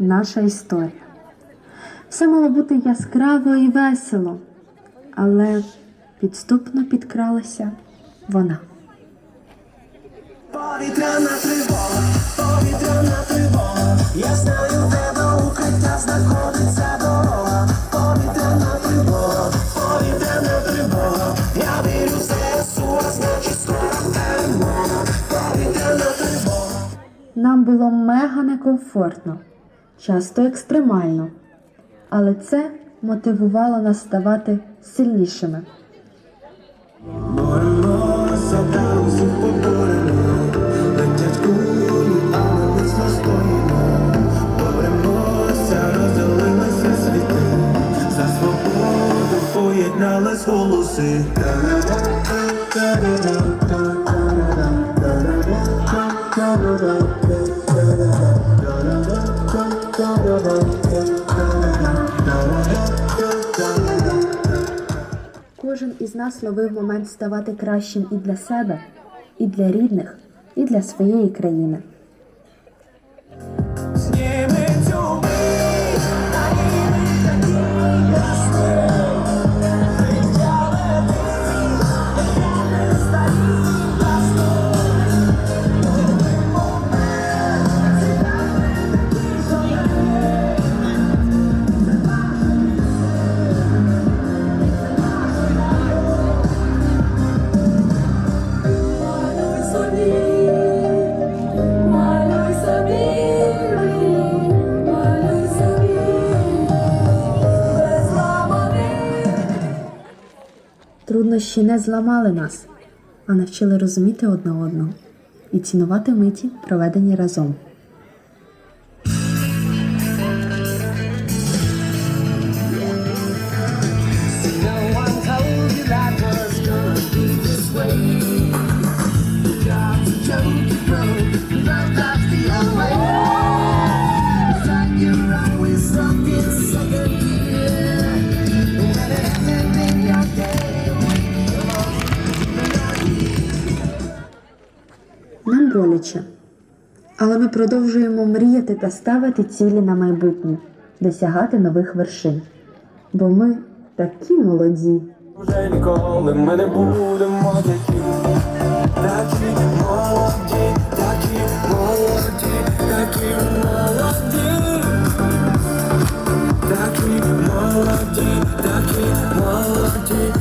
наша історія. Все мало бути яскраво і весело, але підступно підкралася вона. Повітряна тривога, повітряна тривога. Я знаю, в тебе укриття знаходиться дорога. Повітряна тривога, повітряна тривога. Я вірю в ЗСУ, а значить скоро перемога. Повітряна тривога. Нам було мега некомфортно, часто екстремально, але це мотивувало нас ставати сильнішими. Боремося та Кожен із нас ловив момент ставати кращим і для себе, і для рідних, і для своєї країни. Труднощі не зламали нас, а навчили розуміти одне одного і цінувати миті, проведені разом. боляче, але ми продовжуємо мріяти та ставити цілі на майбутнє, досягати нових вершин. Бо ми такі молоді. Вже ніколи ми не будемо такі, такі молоді, такі молоді, такі молоді, такі молоді, такі молоді.